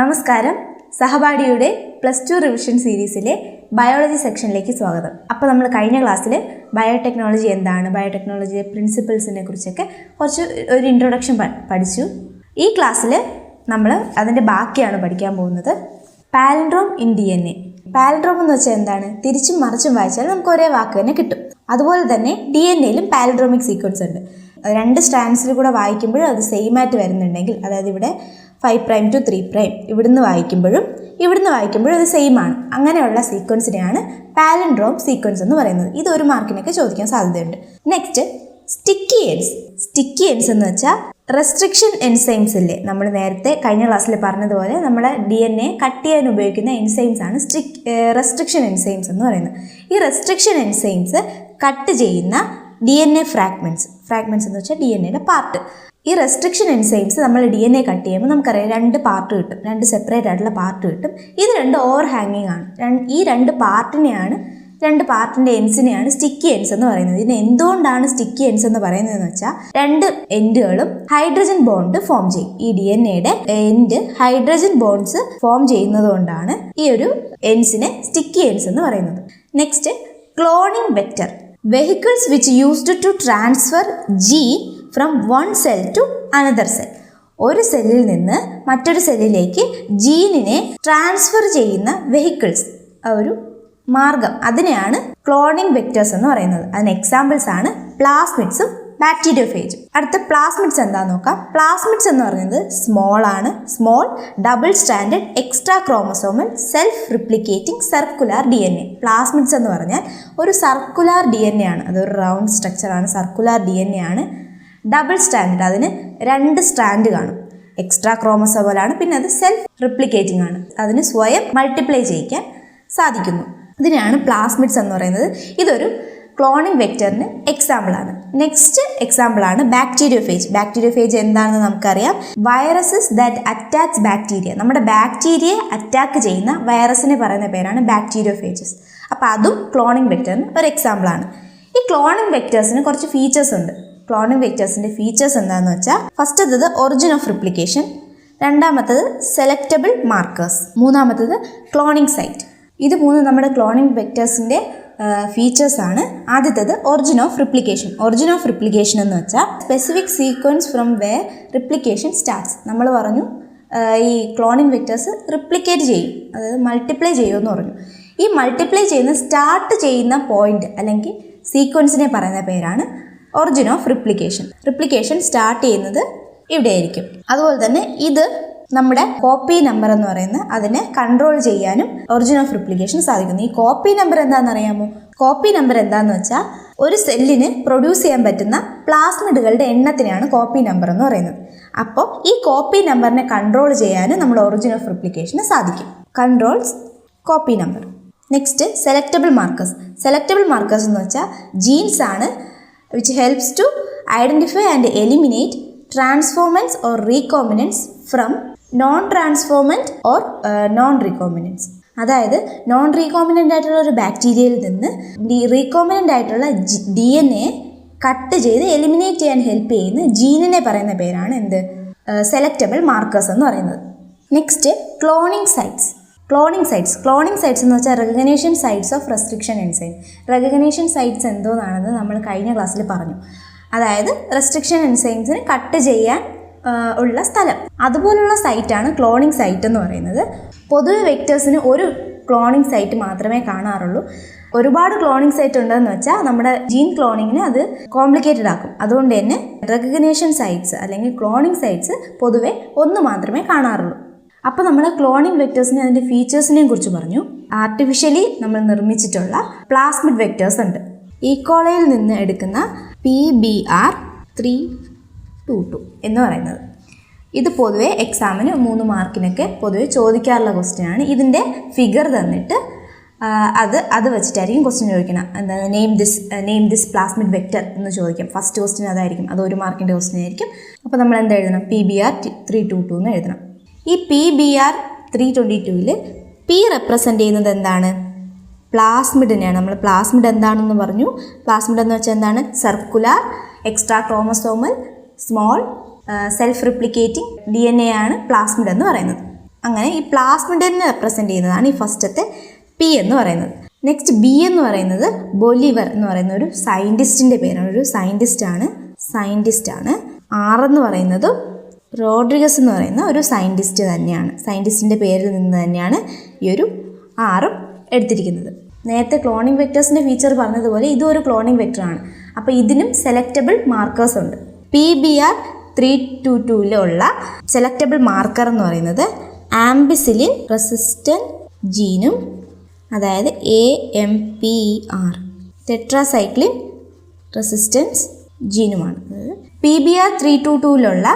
നമസ്കാരം. സഹപാഠിയുടെ plus two revision സീരീസിലെ ബയോളജി സെക്ഷനിലേക്ക് സ്വാഗതം. അപ്പോൾ നമ്മൾ കഴിഞ്ഞ ക്ലാസ്സിൽ ബയോടെക്നോളജി എന്താണ് ബയോടെക്നോളജിയുടെ പ്രിൻസിപ്പിൾസിനെ കുറിച്ചൊക്കെ കുറച്ച് ഒരു ഇൻട്രൊഡക്ഷൻ പഠിച്ചു. ഈ ക്ലാസ്സിൽ നമ്മൾ അതിന്റെ ബാക്കിയാണ് പഠിക്കാൻ പോകുന്നത്. Palindrome in D N A palindrome എന്ന് വെച്ചാൽ എന്താണ്? തിരിച്ചും മറിച്ചും വായിച്ചാൽ നമുക്ക് ഒരേ വാക്ക് തന്നെ കിട്ടും. അതുപോലെ തന്നെ ഡി എൻ എയിലും പാലൻഡ്രോമിക് സീക്വൻസ് ഉണ്ട്. രണ്ട് സ്റ്റാൻഡ്സിൽ കൂടെ വായിക്കുമ്പോൾ അത് സെയിം ആയിട്ട് വരുന്നുണ്ടെങ്കിൽ അതായത് ഇവിടെ five prime to three prime ഇവിടുന്ന് വായിക്കുമ്പോഴും ഇവിടുന്ന് വായിക്കുമ്പോഴും അത് സെയിം ആണ്. അങ്ങനെയുള്ള സീക്വൻസിനെയാണ് പാലൻഡ്രോം സീക്വൻസ് എന്ന് പറയുന്നത്. ഇത് ഒരു മാർക്കിനൊക്കെ ചോദിക്കാൻ സാധ്യതയുണ്ട്. Next sticky ends sticky ends എന്ന് വെച്ചാൽ റെസ്ട്രിക്ഷൻ എൻസൈംസ് ഇല്ലേ? നമ്മൾ നേരത്തെ കഴിഞ്ഞ ക്ലാസ്സിൽ പറഞ്ഞതുപോലെ നമ്മളെ ഡി എൻ എ കട്ട് ചെയ്യാൻ ഉപയോഗിക്കുന്ന എൻസൈംസ് ആണ് സ്ട്രിക് റെസ്ട്രിക്ഷൻ എൻസൈംസ് എന്ന് പറയുന്നത്. ഈ റെസ്ട്രിക്ഷൻ എൻസൈംസ് കട്ട് ചെയ്യുന്ന D N A fragments fragments എന്ന് വെച്ചാൽ ഡി എൻ എയുടെ പാർട്ട് ഈ റെസ്ട്രിക്ഷൻ എൻസൈംസ് നമ്മൾ ഡി എൻ എ കട്ട് ചെയ്യുമ്പോൾ നമുക്കറിയാം രണ്ട് പാർട്ട് കിട്ടും. രണ്ട് സെപ്പറേറ്റ് ആയിട്ടുള്ള പാർട്ട് കിട്ടും. ഇത് രണ്ട് ഓവർ ഹാങ്ങിങ് ആണ് ഈ രണ്ട് പാർട്ടിനെയാണ് രണ്ട് പാർട്ടിന്റെ എൻസിനെയാണ് സ്റ്റിക്കി എൻസ് എന്ന് പറയുന്നത്. ഇതിന് എന്തുകൊണ്ടാണ് സ്റ്റിക്കി എൻസ് എന്ന് പറയുന്നതെന്ന് വെച്ചാൽ രണ്ട് എൻഡുകളും ഹൈഡ്രജൻ ബോണ്ട് ഫോം ചെയ്യും. ഈ ഡി എൻ എയുടെ എൻഡ് ഹൈഡ്രജൻ ബോണ്ട്സ് ഫോം ചെയ്യുന്നത് കൊണ്ടാണ് ഈ ഒരു എൻസിനെ സ്റ്റിക്കി എൻസ് എന്ന് പറയുന്നത്. Next cloning vector vehicles which used to transfer gene from one cell to another cell ഒരു സെല്ലിൽ നിന്ന് മറ്റൊരു സെല്ലിലേക്ക് ജീനിനെ ട്രാൻസ്ഫർ ചെയ്യുന്ന വെഹിക്കിൾസ് ഒരു മാർഗം. അതിനെയാണ് ക്ലോണിംഗ് വെക്ടേഴ്സ് എന്ന് പറയുന്നത്. അതിന് എക്സാമ്പിൾസ് ആണ് പ്ലാസ്മിഡ്സും ബാക്ടീരിയോഫേജും അടുത്ത പ്ലാസ്മിഡ്സ് എന്താന്ന് നോക്കാം? പ്ലാസ്മിഡ്സ് എന്ന് പറയുന്നത് സ്മോൾ ആണ്. Small double standard extra chromosomal self replicating circular D N A plasmids എന്ന് പറഞ്ഞാൽ ഒരു സർക്കുലാർ ഡി എൻ എ ആണ്. അതൊരു റൗണ്ട് സ്ട്രക്ചറാണ് സർക്കുലാർ ഡി എൻ എ ആണ്. ഡബിൾ സ്റ്റാൻഡ് അതിന് രണ്ട് സ്റ്റാൻഡ് കാണും. എക്സ്ട്രാ ക്രോമസോമലാണ് പിന്നെ അത് സെൽഫ് റിപ്ലിക്കേറ്റിംഗ് ആണ്. അതിന് സ്വയം മൾട്ടിപ്ലൈ ചെയ്യിക്കാൻ സാധിക്കുന്നു. ഇതിനെയാണ് പ്ലാസ്മിഡ്സ് എന്ന് പറയുന്നത്. ഇതൊരു ക്ലോണിംഗ് വെക്ടറിന് എക്സാമ്പിളാണ് നെക്സ്റ്റ് എക്സാമ്പിളാണ് ബാക്ടീരിയോഫേജ് ബാക്ടീരിയോഫേജ് എന്താണെന്ന് നമുക്കറിയാം. വൈറസസ് ദാറ്റ് അറ്റാക്സ് ബാക്ടീരിയ നമ്മുടെ ബാക്ടീരിയയെ അറ്റാക്ക് ചെയ്യുന്ന വൈറസിനെ പറയുന്ന പേരാണ് ബാക്ടീരിയോഫേജസ് അപ്പോൾ അതും ക്ലോണിംഗ് വെക്ടറിന് ഒരു എക്സാമ്പിളാണ് ഈ ക്ലോണിംഗ് വെക്ടേഴ്സിന് കുറച്ച് ഫീച്ചേഴ്സ് ഉണ്ട്. ക്ലോണിംഗ് വെക്ടേഴ്സിന്റെ ഫീച്ചേഴ്സ് എന്താണെന്ന് വെച്ചാൽ ഫസ്റ്റ് ഫസ്റ്റത്തത് ഒറിജിൻ ഓഫ് റിപ്ലിക്കേഷൻ രണ്ടാമത്തത് സെലക്റ്റബിൾ മാർക്കേഴ്സ് മൂന്നാമത്തത് ക്ലോണിംഗ് സൈറ്റ്. ഇത് മൂന്ന് നമ്മുടെ ക്ലോണിംഗ് വെക്ടേഴ്സിന്റെ ഫീച്ചേഴ്സ് ആണ്. ആദ്യത്തേത് origin of replication. Origin of replication എന്ന് വെച്ചാൽ specific sequence from where replication starts നമ്മൾ പറഞ്ഞു ഈ ക്ലോണിംഗ് വെക്റ്റേഴ്സ് റിപ്ലിക്കേറ്റ് ചെയ്യും അതായത് മൾട്ടിപ്ലൈ ചെയ്യുമെന്ന് പറഞ്ഞു. ഈ മൾട്ടിപ്ലൈ ചെയ്യുന്ന സ്റ്റാർട്ട് ചെയ്യുന്ന പോയിന്റ് അല്ലെങ്കിൽ സീക്വൻസിനെ പറയുന്ന പേരാണ് origin of replication replication start ചെയ്യുന്നത് ഇവിടെ ആയിരിക്കും അതുപോലെ തന്നെ ഇത് നമ്മുടെ കോപ്പി നമ്പർ എന്ന് പറയുന്ന അതിനെ കൺട്രോൾ ചെയ്യാനും ഒറിജിൻ ഓഫ് റിപ്ലിക്കേഷൻ സാധിക്കുന്നു. ഈ കോപ്പി നമ്പർ എന്താണെന്ന് അറിയാമോ? കോപ്പി നമ്പർ എന്താണെന്ന് വെച്ചാൽ ഒരു സെല്ലിന് പ്രൊഡ്യൂസ് ചെയ്യാൻ പറ്റുന്ന പ്ലാസ്മിഡുകളുടെ എണ്ണത്തിനാണ് കോപ്പി നമ്പർ എന്ന് പറയുന്നത്. അപ്പോൾ ഈ കോപ്പി നമ്പറിനെ കൺട്രോൾ ചെയ്യാനും നമ്മൾ ഒറിജിൻ ഓഫ് റിപ്ലിക്കേഷന് സാധിക്കും. Controls copy number next selectable markers selectable markers എന്ന് വെച്ചാൽ ജീൻസ് ആണ് which helps to identify and eliminate transformants or recombinants from non transformant or non recombinants അതായത് നോൺ റീകോമിനന്റ് ആയിട്ടുള്ള ഒരു ബാക്ടീരിയയിൽ നിന്ന് റീകോമിനന്റ് ആയിട്ടുള്ള ഡി എൻ എ കട്ട് ചെയ്ത് എലിമിനേറ്റ് ചെയ്യാൻ ഹെൽപ്പ് ചെയ്യുന്ന ജീനിനെ പറയുന്ന പേരാണ് എന്ത്? സെലക്റ്റബിൾ മാർക്കേഴ്സ് എന്ന് പറയുന്നത്. Next cloning sites cloning sites. Cloning sites എന്ന് വെച്ചാൽ recognition sites of restriction enzyme. Recognition sites എന്തോന്നാണെന്ന് നമ്മൾ കഴിഞ്ഞ ക്ലാസ്സിൽ പറഞ്ഞു. അതായത് റെസ്ട്രിക്ഷൻ എൻസൈംസിന് കട്ട് ചെയ്യാൻ ഉള്ള സ്ഥലം. അതുപോലുള്ള സൈറ്റാണ് ക്ലോണിംഗ് സൈറ്റ് എന്ന് പറയുന്നത്. പൊതുവെ വെക്റ്റേഴ്സിന് ഒരു ക്ലോണിംഗ് സൈറ്റ് മാത്രമേ കാണാറുള്ളൂ. ഒരുപാട് ക്ലോണിംഗ് സൈറ്റ് ഉണ്ടെന്ന് വെച്ചാൽ നമ്മുടെ ജീൻ ക്ലോണിങ്ങിന് അത് കോംപ്ലിക്കേറ്റഡ് ആക്കും. അതുകൊണ്ട് തന്നെ റെക്കഗ്നേഷൻ സൈറ്റ്സ് അല്ലെങ്കിൽ ക്ലോണിംഗ് സൈറ്റ്സ് പൊതുവെ ഒന്ന് മാത്രമേ കാണാറുള്ളൂ. അപ്പോൾ നമ്മൾ ക്ലോണിംഗ് വെക്ടേഴ്സിനെ അതിന്റെ ഫീച്ചേഴ്സിനെയും കുറിച്ച് പറഞ്ഞു. ആർട്ടിഫിഷ്യലി നമ്മൾ നിർമ്മിച്ചിട്ടുള്ള പ്ലാസ്മിഡ് വെക്ടേഴ്സ് ഉണ്ട്. ഈക്കോളയിൽ നിന്ന് എടുക്കുന്ന P B R three two two എന്ന് പറയുന്നത്. ഇത് പൊതുവെ എക്സാമിന് മൂന്ന് മാർക്കിനൊക്കെ പൊതുവെ ചോദിക്കാറുള്ള ക്വസ്റ്റ്യൻ ആണ്. ഇതിന്റെ ഫിഗർ തന്നിട്ട് അത് അത് വെച്ചിട്ടായിരിക്കും ക്വസ്റ്റ്യൻ ചോദിക്കണം. എന്താ name this name this plasmid vector എന്ന് ചോദിക്കും. ഫസ്റ്റ് ക്വസ്റ്റ്യൻ അതായിരിക്കും. അത് ഒരു മാർക്കിന്റെ ക്വസ്റ്റ്യൻ ആയിരിക്കും. അപ്പോൾ നമ്മൾ എന്താ എഴുതണം? P B R three two two എന്ന് എഴുതണം. ഈ P B R three twenty ടുവിൽ പി റെപ്രസെന്റ് ചെയ്യുന്നത് എന്താണ്? പ്ലാസ്മിഡിനെയാണ് നമ്മൾ പ്ലാസ്മിഡ് എന്താണെന്ന് പറഞ്ഞു. പ്ലാസ്മിഡ് എന്ന് വെച്ചാൽ എന്താണ്? Circular extra chromosomal small self replicating D N A ആണ് പ്ലാസ്മിഡ് എന്ന് പറയുന്നത്. അങ്ങനെ ഈ പ്ലാസ്മിഡിനെ റെപ്രസെന്റ് ചെയ്യുന്നതാണ് ഈ ഫസ്റ്റത്തെ പി എന്ന് പറയുന്നത്. നെക്സ്റ്റ് ബി എന്ന് പറയുന്നത് ബൊലിവർ എന്ന് പറയുന്ന ഒരു സയന്റിസ്റ്റിന്റെ പേരാണ്. ഒരു സയന്റിസ്റ്റാണ് സയന്റിസ്റ്റാണ് ആർ എന്ന് പറയുന്നത് റോഡ്രിഗസ് എന്ന് പറയുന്ന ഒരു സയന്റിസ്റ്റ് തന്നെയാണ്. സയന്റിസ്റ്റിന്റെ പേരിൽ നിന്ന് തന്നെയാണ് ഈ ഒരു ആറും എടുത്തിരിക്കുന്നത്. നേരത്തെ ക്ലോണിംഗ് വെക്ടേഴ്സിന്റെ ഫീച്ചർ പറഞ്ഞതുപോലെ ഇതും ഒരു ക്ലോണിംഗ് വെക്ടറാണ് അപ്പോൾ ഇതിനും സെലക്റ്റബിൾ മാർക്കേഴ്സ് ഉണ്ട്. P B R three two ടൂവിലുള്ള selectable marker എന്ന് പറയുന്നത് ആംബിസിലിൻ റെസിസ്റ്റൻ ജീനും അതായത് A M P R tetracycline resistance ജീനുമാണ്. P B R three two ടൂവിലുള്ള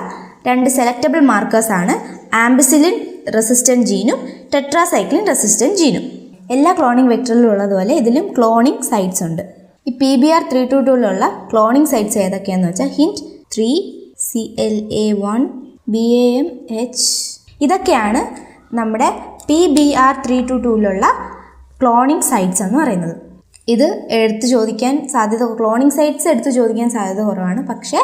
രണ്ട് സെലക്റ്റബിൾ മാർക്കേഴ്സാണ് ആംബിസിലിൻ റെസിസ്റ്റന്റ് ജീനും ടെട്രാസൈക്ലിൻ റെസിസ്റ്റന്റ് ജീനും എല്ലാ ക്ലോണിംഗ് വെക്ടറിലും ഉള്ളതുപോലെ ഇതിലും ക്ലോണിംഗ് സൈറ്റ്സ് ഉണ്ട്. ഈ P B R three two ടുവിലുള്ള cloning sites ഏതൊക്കെയാണെന്ന് വെച്ചാൽ Hind three C L A one B A M H ഇതൊക്കെയാണ് നമ്മുടെ P B R three two ടുവിലുള്ള cloning sites എന്ന് പറയുന്നത്. ഇത് എടുത്ത് ചോദിക്കാൻ സാധ്യത ക്ലോണിംഗ് സൈറ്റ്സ് എടുത്ത് ചോദിക്കാൻ സാധ്യത കുറവാണ്. പക്ഷേ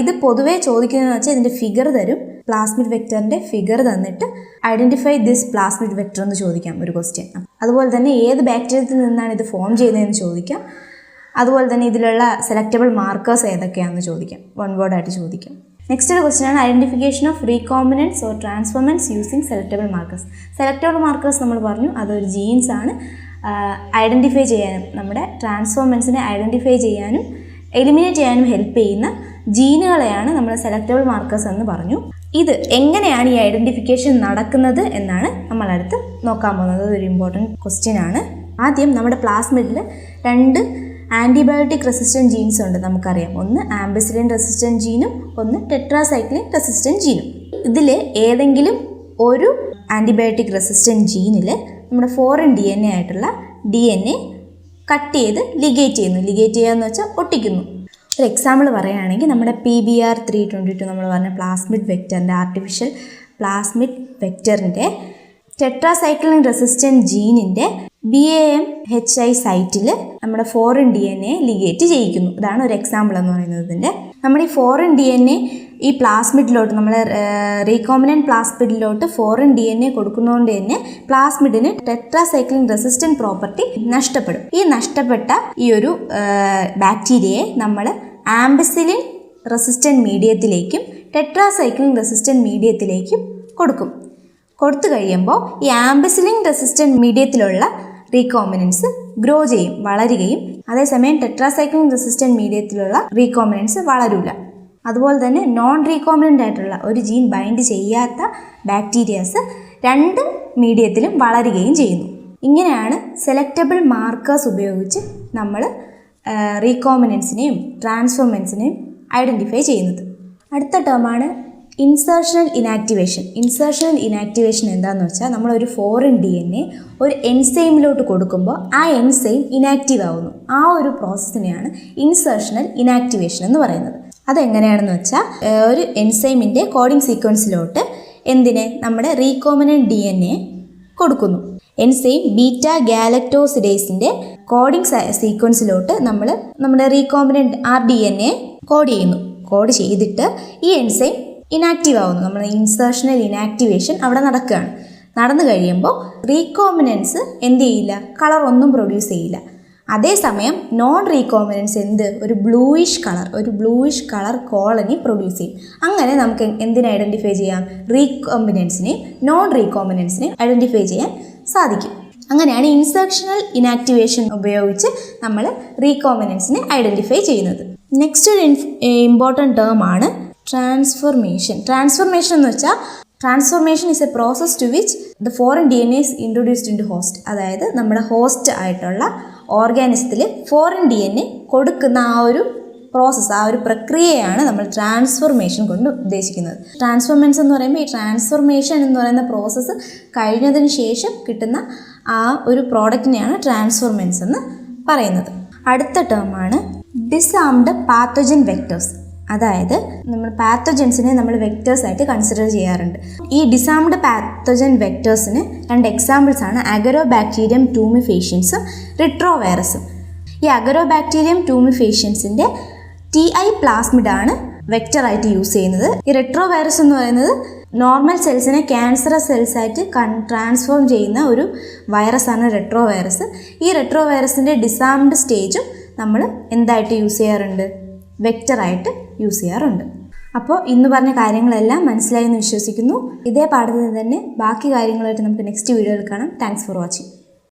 ഇത് പൊതുവേ ചോദിക്കുന്നതെന്ന് വെച്ചാൽ ഇതിന്റെ ഫിഗർ തരും. പ്ലാസ്മിഡ് വെക്ടറിന്റെ ഫിഗർ തന്നിട്ട് ഐഡന്റിഫൈ ദിസ് പ്ലാസ്മിഡ് വെക്ടർ എന്ന് ചോദിക്കാം ഒരു ക്വസ്റ്റ്യൻ അതുപോലെ തന്നെ ഏത് ബാക്ടീരിയത്തിൽ നിന്നാണ് ഇത് ഫോം ചെയ്യുന്നതെന്ന് ചോദിക്കാം. അതുപോലെ തന്നെ ഇതിലുള്ള സെലക്റ്റബിൾ മാർക്കേഴ്സ് ഏതൊക്കെയാണെന്ന് ചോദിക്കാം. വൺ വേർഡായിട്ട് ചോദിക്കാം. നെക്സ്റ്റ് ഒരു ക്വസ്റ്റ്യൻ ആണ്. Identification of recombinants or transformants using selectable markers selectable markers നമ്മൾ പറഞ്ഞു അതൊരു ജീൻസ് ആണ്. ഐഡന്റിഫൈ ചെയ്യാനും നമ്മുടെ ട്രാൻസ്ഫോമൻസിനെ ഐഡന്റിഫൈ ചെയ്യാനും എലിമിനേറ്റ് ചെയ്യാനും ഹെൽപ്പ് ചെയ്യുന്ന ജീനുകളെയാണ് നമ്മൾ സെലക്റ്റബിൾ മാർക്കേഴ്സ് എന്ന് പറഞ്ഞു. ഇത് എങ്ങനെയാണ് ഈ ഐഡന്റിഫിക്കേഷൻ നടക്കുന്നത് എന്നാണ് നമ്മൾ അടുത്ത് നോക്കാൻ പോകുന്നത്. അതൊരു ഇമ്പോർട്ടന്റ് ക്വസ്റ്റ്യൻ ആണ്. ആദ്യം നമ്മുടെ പ്ലാസ്മിഡിൽ രണ്ട് ആന്റിബയോട്ടിക് റെസിസ്റ്റന്റ് ജീൻസ് ഉണ്ട് നമുക്കറിയാം. ഒന്ന് ആംബിസിലിൻ റെസിസ്റ്റന്റ് ജീനും ഒന്ന് ടെട്രാസൈക്ലിൻ റെസിസ്റ്റന്റ് ജീനും ഇതിൽ ഏതെങ്കിലും ഒരു ആന്റിബയോട്ടിക് റെസിസ്റ്റന്റ് ജീനിൽ നമ്മുടെ ഫോറിൻ ഡി എൻ എ ആയിട്ടുള്ള ഡി എൻ എ കട്ട് ചെയ്ത് ലിഗേറ്റ് ചെയ്യുന്നു. ലിഗേറ്റ് ചെയ്യുക എന്ന് വെച്ചാൽ ഒട്ടിക്കുന്നു. ഒരു എക്സാമ്പിൾ പറയുകയാണെങ്കിൽ നമ്മുടെ P B R three twenty two നമ്മൾ പറഞ്ഞ പ്ലാസ്മിഡ് വെക്ടറിന്റെ ആർട്ടിഫിഷ്യൽ പ്ലാസ്മിഡ് വെക്ടറിന്റെ tetracycline resistant ജീനിന്റെ B A M H I സൈറ്റിൽ നമ്മുടെ foreign D N A ligate ചെയ്യിക്കുന്നു. അതാണ് ഒരു എക്സാമ്പിൾ എന്ന് പറയുന്നത് ഇതിന്റെ. നമ്മുടെ ഈ ഫോറിൻ ഡി എൻ എ ഈ പ്ലാസ്മിഡിലോട്ട് നമ്മൾ റീകോമിനന്റ് പ്ലാസ്മിഡിലോട്ട് ഫോറിൻ ഡി എൻ എ കൊടുക്കുന്നതുകൊണ്ട് തന്നെ പ്ലാസ്മിഡിന് ടെട്രാസൈക്ലിൻ റെസിസ്റ്റന്റ് പ്രോപ്പർട്ടി നഷ്ടപ്പെടും. ഈ നഷ്ടപ്പെട്ട ഈ ഒരു ബാക്ടീരിയയെ നമ്മൾ ആംബസിലിൻ റെസിസ്റ്റന്റ് മീഡിയത്തിലേക്കും ടെട്രാസൈക്ലിൻ റെസിസ്റ്റന്റ് മീഡിയത്തിലേക്കും കൊടുക്കും. കൊടുത്തു കഴിയുമ്പോൾ ഈ ആംബസിലിൻ റെസിസ്റ്റന്റ് മീഡിയത്തിലുള്ള റീകോമിനൻസ് ഗ്രോ ചെയ്യും വളരുകയും അതേസമയം ടെട്രാസൈക്ലിൻ റെസിസ്റ്റന്റ് മീഡിയത്തിലുള്ള റീകോമിനൻസ് വളരൂല. അതുപോലെ തന്നെ നോൺ റീകോമിനന്റ് ആയിട്ടുള്ള ഒരു ജീൻ ബൈൻഡ് ചെയ്യാത്ത ബാക്ടീരിയാസ് രണ്ട് മീഡിയത്തിലും വളരുകയും ചെയ്യുന്നു. ഇങ്ങനെയാണ് സെലക്റ്റബിൾ മാർക്കേഴ്സ് ഉപയോഗിച്ച് നമ്മൾ റീകോമിനൻസിനെയും ട്രാൻസ്ഫോമൻസിനെയും ഐഡന്റിഫൈ ചെയ്യുന്നത്. അടുത്ത ടേമാണ് ഇൻസേർഷണൽ ഇനാക്ടിവേഷൻ ഇൻസേർഷണൽ ഇനാക്ടിവേഷൻ എന്താണെന്ന് വെച്ചാൽ നമ്മളൊരു ഫോറിൻ ഡി എൻ എ ഒരു എൻസൈമിലോട്ട് കൊടുക്കുമ്പോൾ ആ എൻസൈം ഇനാക്റ്റീവ് ആവുന്നു. ആ ഒരു പ്രോസസ്സിനെയാണ് ഇൻസേർഷണൽ ഇനാക്ടിവേഷൻ എന്ന് പറയുന്നത്. അതെങ്ങനെയാണെന്ന് വെച്ചാൽ ഒരു എൻസൈമിന്റെ കോഡിംഗ് സീക്വൻസിലോട്ട് എന്തിനെ നമ്മുടെ റീകോമിനന്റ് ഡി എൻ എ കൊടുക്കുന്നു. എൻസൈം ബീറ്റ ഗാലക്ടോസിഡേസിന്റെ കോഡിംഗ് സീക്വൻസിലോട്ട് നമ്മൾ നമ്മുടെ recombinant R D N A code ചെയ്യുന്നു. കോഡ് ചെയ്തിട്ട് ഈ എൻസൈം ഇനാക്റ്റീവ് ആവുന്നു. നമ്മുടെ ഇൻസേർഷണൽ ഇനാക്ടിവേഷൻ അവിടെ നടക്കുകയാണ്. നടന്നു കഴിയുമ്പോൾ റീകോമിനൻസ് എന്ത് ചെയ്യില്ല? കളർ ഒന്നും പ്രൊഡ്യൂസ് ചെയ്യില്ല. അതേസമയം നോൺ റീകോമിനൻസ് എന്ത്? ഒരു ബ്ലൂയിഷ് കളർ ഒരു ബ്ലൂയിഷ് കളർ കോളനി പ്രൊഡ്യൂസ് ചെയ്യും. അങ്ങനെ നമുക്ക് എന്തിനെ ഐഡന്റിഫൈ ചെയ്യാം? റീകോമ്പിനൻസിനെയും നോൺ റീകോമ്പിനൻസിനെയും ഐഡന്റിഫൈ ചെയ്യാൻ സാധിക്കും. അങ്ങനെയാണ് ഇൻസെക്ഷണൽ ഇനാക്ടിവേഷൻ ഉപയോഗിച്ച് നമ്മൾ റീകോമിനൻസിനെ ഐഡന്റിഫൈ ചെയ്യുന്നത്. നെക്സ്റ്റ് ഒരു ഇമ്പോർട്ടന്റ് ടേം ആണ് ട്രാൻസ്ഫോർമേഷൻ ട്രാൻസ്ഫോർമേഷൻ എന്ന് വെച്ചാൽ transformation is a process to which the foreign D N is introduced into host അതായത് നമ്മുടെ ഹോസ്റ്റ് ആയിട്ടുള്ള ഓർഗാനിസത്തിൽ ഫോറിൻ ഡി എൻ എ കൊടുക്കുന്ന ആ ഒരു പ്രോസസ്സ് ആ ഒരു പ്രക്രിയയാണ് നമ്മൾ ട്രാൻസ്ഫോർമേഷൻ കൊണ്ട് ഉദ്ദേശിക്കുന്നത്. ട്രാൻസ്ഫോർമൻസ് എന്ന് പറയുമ്പോൾ ഈ ട്രാൻസ്ഫോർമേഷൻ എന്ന് പറയുന്ന പ്രോസസ്സ് കഴിഞ്ഞതിന് ശേഷം കിട്ടുന്ന ആ ഒരു പ്രോഡക്റ്റിനെയാണ് ട്രാൻസ്ഫോർമൻസ് എന്ന് പറയുന്നത്. അടുത്ത ടേമാണ് ഡിസാംഡ് പാത്തോജൻ വെക്ടേഴ്സ്. അതായത് നമ്മൾ പാത്തോജൻസിനെ നമ്മൾ വെക്ടേഴ്സ് ആയിട്ട് കൺസിഡർ ചെയ്യാറുണ്ട്. ഈ ഡിസാംഡ് പാത്തോജൻ വെക്ടേഴ്സിന് രണ്ട് എക്സാമ്പിൾസ് ആണ് അഗരോ ബാക്ടീരിയം ടൂമിഫേഷ്യൻസും റിട്രോവൈറസും ഈ അഗരോ ബാക്ടീരിയം ട്യൂമിഫേഷ്യൻസിന്റെ ടി ഐ പ്ലാസ്മിഡാണ് വെക്ടറായിട്ട് യൂസ് ചെയ്യുന്നത്. ഈ റെട്രോ വൈറസ് എന്ന് പറയുന്നത് നോർമൽ സെൽസിനെ ക്യാൻസറസ് സെൽസായിട്ട് കൺ ട്രാൻസ്ഫോം ചെയ്യുന്ന ഒരു വൈറസാണ് റെട്രോ വൈറസ് ഈ റെട്രോ വൈറസിന്റെ ഡിസാംഡ് സ്റ്റേജും നമ്മൾ എന്തായിട്ട് യൂസ് ചെയ്യാറുണ്ട്? വെക്റ്ററായിട്ട് യൂസ് ചെയ്യാറുണ്ട്. അപ്പോൾ ഇന്ന് പറഞ്ഞ കാര്യങ്ങളെല്ലാം മനസ്സിലായി എന്ന് വിശ്വസിക്കുന്നു. ഇതേ പാഠത്തിൽ തന്നെ ബാക്കി കാര്യങ്ങളായിട്ട് നമുക്ക് നെക്സ്റ്റ് വീഡിയോയിൽ കാണാം. Thanks for watching